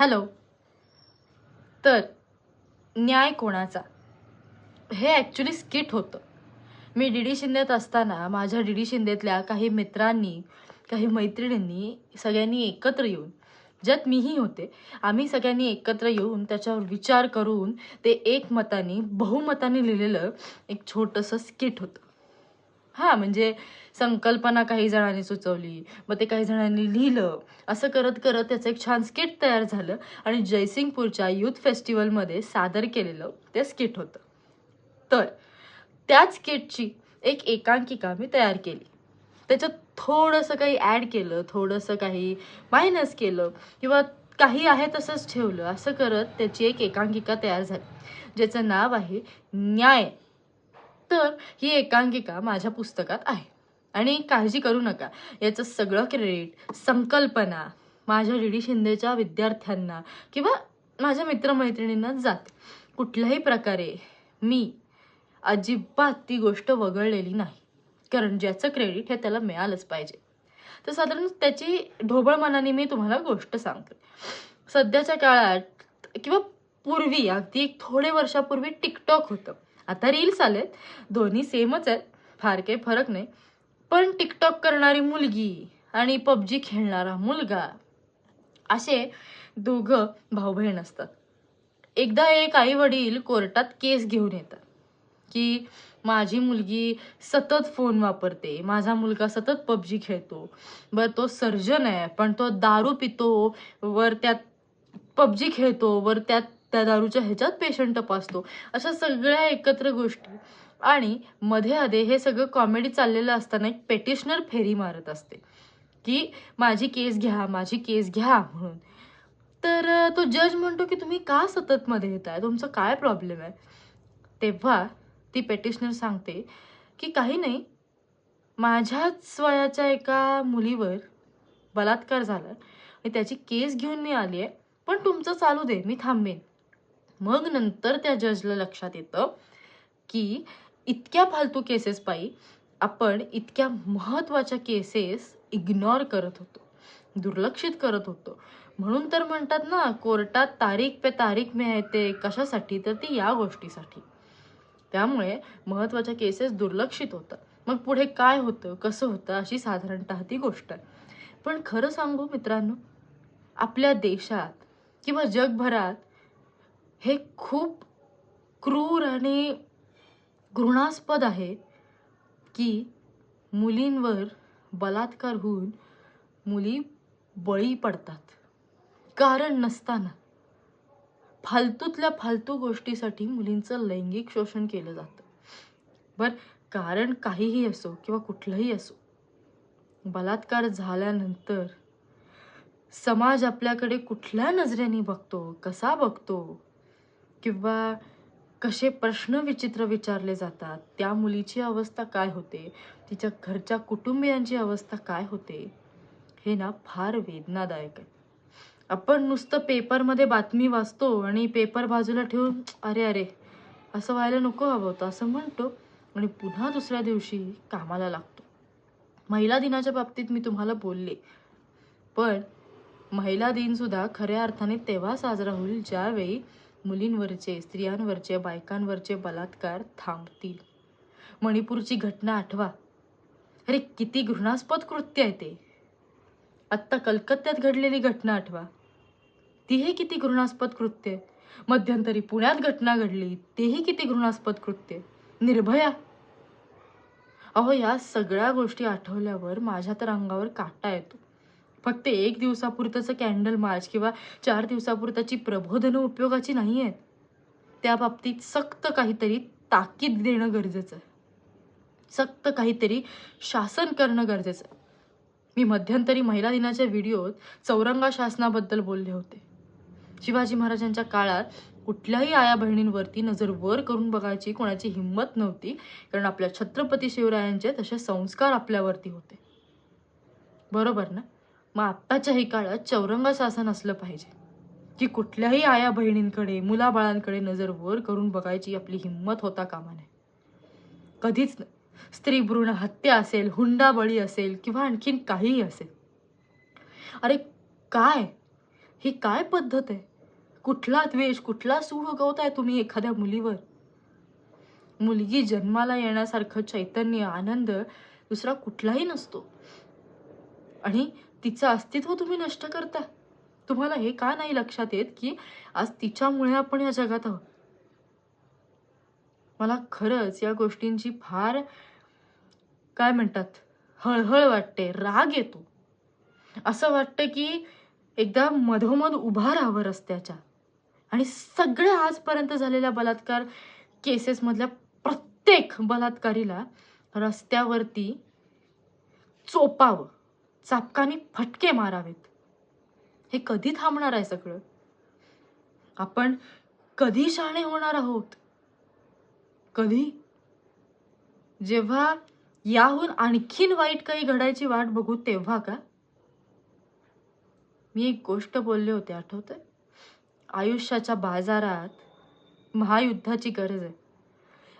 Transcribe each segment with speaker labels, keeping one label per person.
Speaker 1: Hello. तर न्याय कोणाचा? हे ॲक्च्युली स्किट होतं. मी डी डी शिंदेत असताना माझ्या डी डी शिंदेतल्या काही मित्रांनी काही मैत्रिणींनी सगळ्यांनी एकत्र येऊन ज्यात मीही होते आम्ही सगळ्यांनी एकत्र येऊन त्याच्यावर विचार करून ते एकमताने बहुमताने लिहिलेलं एक छोटंसं स्किट होतं. हां म्हणजे संकल्पना काही जणांनी सुचवली मग ते काही जणांनी लिहिलं असं करत करत त्याचं एक छान स्किट तयार झालं आणि जयसिंगपूरच्या यूथ फेस्टिवलमध्ये सादर केलेलं ते स्किट होतं. तर त्याच स्किटची एक एकांकिका मी तयार केली. त्याच्यात थोडंसं काही ॲड केलं थोडंसं काही मायनस केलं किंवा काही आहे तसंच ठेवलं असं करत त्याची एक एकांकिका तयार झाली ज्याचं नाव आहे न्याय. तर ही एकांकिका माझ्या पुस्तकात आहे. आणि काळजी करू नका. याचं सगळं क्रेडिट संकल्पना माझ्या डी डी शिंदेच्या विद्यार्थ्यांना किंवा माझ्या मित्रमैत्रिणींनाच जाते. कुठल्याही प्रकारे मी अजिबात ती गोष्ट वगळलेली नाही. कारण ज्याचं क्रेडिट हे त्याला मिळालंच पाहिजे. तर साधारण त्याची ढोबळ मनाने मी तुम्हाला गोष्ट सांगते. सध्याच्या काळात किंवा पूर्वी अगदी एक थोडे वर्षापूर्वी टिकटॉक होतं. आता रील्स आलेत. दोन्ही सेमच आहेत. फार काही फरक नाही. पण टिकटॉक करणारी मुलगी आणि पबजी खेळणारा मुलगा असे दोघं भाऊ बहीण असतात. एकदा एक आई वडील कोर्टात केस घेऊन येतात की माझी मुलगी सतत फोन वापरते माझा मुलगा सतत पबजी खेळतो बरं तो सर्जन आहे पण तो दारू पितो वर त्यात पबजी खेळतो वर त्यात त्या दारूच्या ह्याच्यात पेशंट तपासतो. अशा सगळ्या एकत्र गोष्टी. आणि मध्ये आधे हे सगळं कॉमेडी चाललेलं असताना एक पेटिशनर फेरी मारत असते. की माझी केस घ्या माझी केस घ्या म्हणून. तर तो जज म्हणतो की तुम्ही का सतत मध्ये आहे तुमचा काय प्रॉब्लेम आहे? तेव्हा ती पेटिशनर सांगते की काही नाही. माझ्याच वयाच्या एका मुलीवर बलात्कार झाला. आणि त्याची केस घेऊन मी आली आहे पण तुमचं चालू दे मी थांबेन. मग नंतर त्या जजला लक्षात येतं की इतक्या फालतू केसेस पायी आपण इतक्या महत्त्वाच्या केसेस इग्नोर करत होतो दुर्लक्षित करत होतो. म्हणून तर म्हणतात ना कोर्टात तारीख पे तारीख मिळते आहे ते कशासाठी? तर ती या गोष्टीसाठी. त्यामुळे महत्त्वाच्या केसेस दुर्लक्षित होतात. मग पुढे काय होतं कसं होतं अशी साधारणतः ती गोष्ट आहे. पण खरं सांगू मित्रांनो आपल्या देशात किंवा जगभरात हे खूप क्रूर आणि घृणास्पद आहे की मुलींवर बलात्कार होऊन मुली बळी पडतात. कारण नसताना फालतूतल्या फालतू गोष्टीसाठी मुलींचं लैंगिक शोषण केलं जातं. बरं कारण काहीही असो किंवा कुठलंही असो बलात्कार झाल्यानंतर समाज आपल्याकडे कुठल्या नजरेने बघतो कसा बघतो? किंवा कसे प्रश्न विचित्र विचारले जातात त्या मुलीची अवस्था काय होते तिच्या घरच्या कुटुंबियांची अवस्था काय होते हे ना फार वेदनादायक आहे. आपण नुसतं पेपरमध्ये बातमी वाचतो आणि पेपर बाजूला ठेवून अरे अरे असं व्हायला नको हवं होतं असं म्हणतो आणि पुन्हा दुसऱ्या दिवशी कामाला लागतो. महिला दिनाच्या बाबतीत मी तुम्हाला बोलले पण महिला दिनसुद्धा खऱ्या अर्थाने तेव्हा साजरा होईल ज्यावेळी मुलींवरचे स्त्रियांवरचे बायकांवरचे बलात्कार थांबतील. मणिपूरची घटना आठवा. अरे किती घृणास्पद कृत्य आहे ते. आत्ता कलकत्त्यात घडलेली घटना आठवा. तीही किती घृणास्पद कृत्य आहे. मध्यंतरी पुण्यात घटना घडली तेही किती घृणास्पद कृत्य निर्भया. अहो या सगळ्या गोष्टी आठवल्यावर माझ्या तर अंगावर काटा येतो. फक्त एक दिवसापुरतंचं कॅन्डल मार्च किंवा चार दिवसापुरताची प्रबोधनं उपयोगाची नाही आहेत त्या बाबतीत सक्त काहीतरी ताकीद देणं गरजेचं आहे. सक्त काहीतरी शासन करणं गरजेचं आहे. मी मध्यंतरी महिला दिनाच्या व्हिडिओत चौरंगा शासनाबद्दल बोलले होते. शिवाजी महाराजांच्या काळात कुठल्याही आया बहिणींवरती नजर वर करून बघायची कोणाची हिंमत नव्हती कारण आपल्या छत्रपती शिवरायांचे तसे संस्कार आपल्यावरती होते. बरोबर ना? मग आत्ताच्याही काळात चौरंग शासन असलं पाहिजे. की कुठल्याही आया बहिणींकडे मुलाबाळांकडे नजर वर करून बघायची आपली हिंमत होता कामा नये. कधीच स्त्री भ्रूण हत्या असेल हुंडाबळी असेल किंवा आणखीन काहीही असेल. अरे काय? ही काय पद्धत आहे? कुठला द्वेष कुठला सूड उगवताय तुम्ही एखाद्या मुलीवर? मुलगी जन्माला येण्यासारखं चैतन्य आनंद दुसरा कुठलाही नसतो. आणि तिचं अस्तित्व तुम्ही नष्ट करता. तुम्हाला हे का नाही लक्षात येत की आज तिच्यामुळे आपण या जगात आहोत? मला खरंच या गोष्टींची फार काय म्हणतात हळहळ वाटते राग येतो. असं वाटतं की एकदा मधोमध उभा राहावं रस्त्याच्या. आणि सगळ्या आजपर्यंत झालेल्या बलात्कार केसेसमधल्या प्रत्येक बलात्कारीला रस्त्यावरती चोपावं. चापकानी फटके मारावेत. हे कधी थांबणार आहे सगळं? आपण कधी शाणे होणार आहोत? कधी? जेव्हा याहून आणखीन वाईट काही घडायची वाट बघू तेव्हा का? मी एक गोष्ट बोलले होते आठवतंय? आयुष्याच्या बाजारात महायुद्धाची गरज आहे.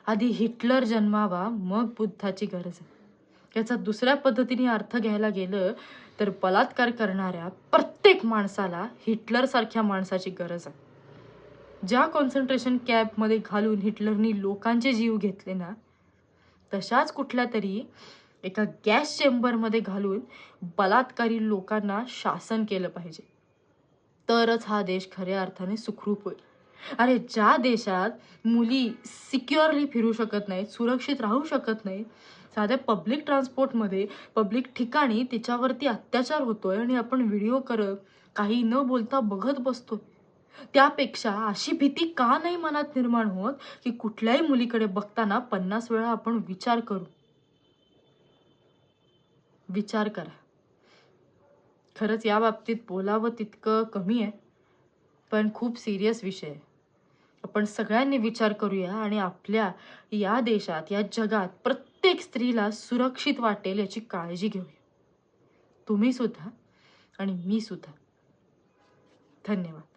Speaker 1: आधी हिटलर जन्मावा मग बुद्धाची गरज आहे. याचा दुसऱ्या पद्धतीने अर्थ घ्यायला गेलं तर बलात्कार करणाऱ्या प्रत्येक माणसाला हिटलरसारख्या माणसाची गरज आहे. ज्या कॉन्सन्ट्रेशन कॅम्पमध्ये घालून हिटलरनी लोकांचे जीव घेतले ना तशाच कुठल्या तरी एका गॅस चेंबरमध्ये घालून बलात्कारी लोकांना शासन केलं पाहिजे. तरच हा देश खऱ्या अर्थाने सुखरूप होईल. अरे ज्या देशात मुली सिक्युअरली फिरू शकत नाहीत सुरक्षित राहू शकत नाहीत साध्या पब्लिक ट्रान्सपोर्टमध्ये पब्लिक ठिकाणी तिच्यावरती अत्याचार होतोय आणि आपण व्हिडिओ करत काही न बोलता बघत बसतोय त्यापेक्षा अशी भीती का नाही मनात निर्माण होत की कुठल्याही मुलीकडे बघताना पन्नास वेळा आपण विचार करू? विचार करा. खरंच या बाबतीत बोलावं तितकं कमी आहे पण खूप सिरियस विषय आहे. आपण सगळ्यांनी विचार करूया आणि आपल्या या देशात या जगात प्रत्येक स्त्रीला सुरक्षित वाटेल याची काळजी घेऊया. तुम्ही सुद्धा आणि मी सुद्धा. धन्यवाद.